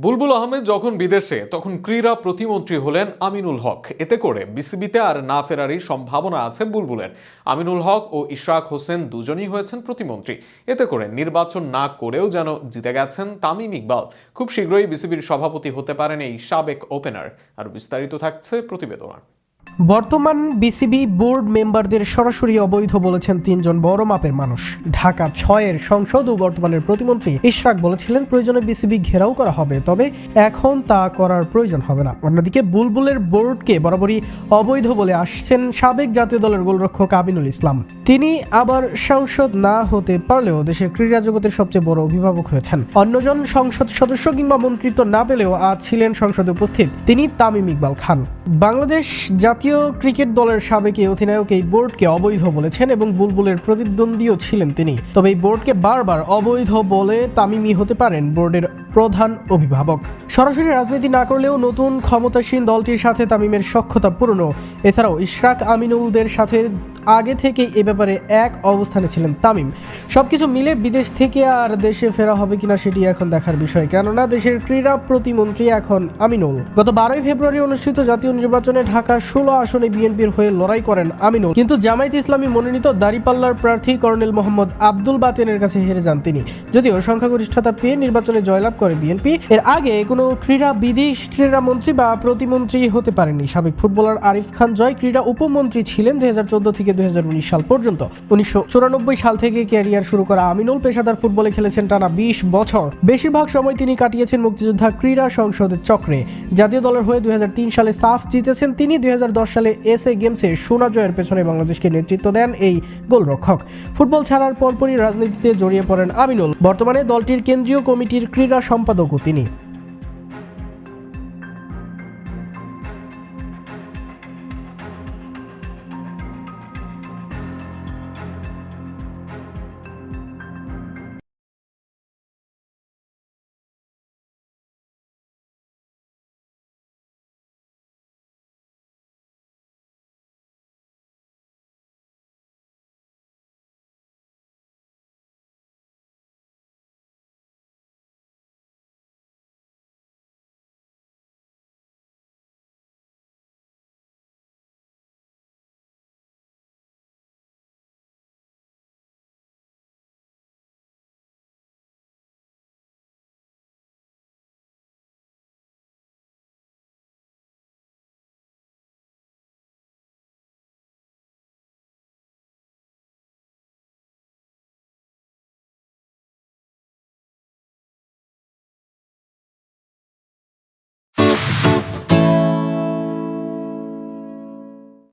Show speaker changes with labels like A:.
A: বুলবুল আহমেদ যখন বিদেশে, তখন ক্রীড়া প্রতিমন্ত্রী হলেন আমিনুল হক। এতে করে বিসিবিতে আর না ফেরারই সম্ভাবনা আছে বুলবুলের। আমিনুল হক ও ইশরাক হোসেন দুজনই হয়েছেন প্রতিমন্ত্রী। এতে করে নির্বাচন না করেও যেন জিতে গেছেন তামিম ইকবাল। খুব শীঘ্রই বিসিবির সভাপতি হতে পারেন এই সাবেক ওপেনার। আর বিস্তারিত থাকছে প্রতিবেদনা।
B: বর্তমান বিসিবি বোর্ড মেম্বারদের সরাসরি অবৈধ বলেছেন তিনজন বড় মাপের মানুষ। ঢাকা ছয়ের সংসদ ও বর্তমানের প্রতিমন্ত্রী ইশরাক বলেছিলেন, প্রয়োজনে বিসিবি ঘেরাও করা হবে, তবে এখন তা করার প্রয়োজন হবে না। অন্যদিকে বুলবুলের বোর্ডকে বরাবরই অবৈধ বলে আসছেন সাবেক জাতীয় দলের গোলরক্ষক আমিনুল ইসলাম। তিনি আবার সংসদ না হতে পারলেও দেশের ক্রীড়া জগতের সবচেয়ে বড় অভিভাবক হয়েছেন। অন্যজন সংসদ সদস্য কিংবা মন্ত্রিত্ব না পেলেও আজ ছিলেন সংসদে উপস্থিত। তিনি তামিম ইকবাল খান। বাংলাদেশ জাতীয় ক্রিকেট দলের সাবেক অধিনায়ক এই বোর্ডকে অবৈধ বলেছেন এবং বুলবুলের প্রতিদ্বন্দ্বীও ছিলেন তিনি। তবে এই বোর্ডকে বারবার অবৈধ বলে তামিমি হতে পারেন বোর্ডের প্রধান অভিভাবক। সরাসরি রাজনীতি না করলেও নতুন ক্ষমতাসীন দলটির সাথে তামিমের সক্ষতা পূর্ণ এছাড়াও ইশরাক আমিনুলদের সাথে আগে থেকেই এ ব্যাপারে এক অবস্থানে ছিলেন তামিম। সবকিছু মিলে বিদেশ থেকে আর দেশে ফেরা হবে কিনা সেটি এখন দেখার বিষয়। কেননা দেশের ক্রীড়া প্রতিমন্ত্রী এখন আমিনুল। গত বারোই ফেব্রুয়ারি অনুষ্ঠিত জাতীয় নির্বাচনে ঢাকার ষোলো আসনে বিএনপির হয়ে লড়াই করেন আমিনুল। কিন্তু জামায়াত ইসলামী মনোনীত দাঁড়িপাল্লার প্রার্থী কর্নেল মোহাম্মদ আব্দুল বাতেনের কাছে হেরে যান তিনি। যদিও সংখ্যাগরিষ্ঠতা পেয়ে নির্বাচনে জয়লাভ করে বিএনপি, এর আগে কোনো ক্রীড়া বিদেশ ক্রীড়া মন্ত্রী বা প্রতিমন্ত্রী হতে পারেননি। সাবেক ফুটবলার আরিফ খান জয় ক্রীড়া উপমন্ত্রী ছিলেন দুই হাজার চোদ্দ থেকে দুই সাল পর্যন্ত। উনিশশো চুরানব্বই সাল থেকে ক্যারিয়ার শুরু করা আমিনুল পেশাদার ফুটবলে খেলেছেন টানা বিশ বছর। বেশিরভাগ সময় তিনি কাটিয়েছেন মুক্তিযোদ্ধা ক্রীড়া সংসদের চক্রে। জাতীয় দলের হয়ে দুই হাজার তিন সালে সাফ জিতেছেন তিনি, দুই হাজার দশ সালে এস এ গেমসে সোনা জয়ের পেছনে বাংলাদেশকে নেতৃত্ব দেন এই গোলরক্ষক। ফুটবল ছাড়ার পরপরই রাজনীতিতে জড়িয়ে পড়েন আমিনুল। বর্তমানে দলটির কেন্দ্রীয় কমিটির ক্রীড়া সম্পাদকও তিনি।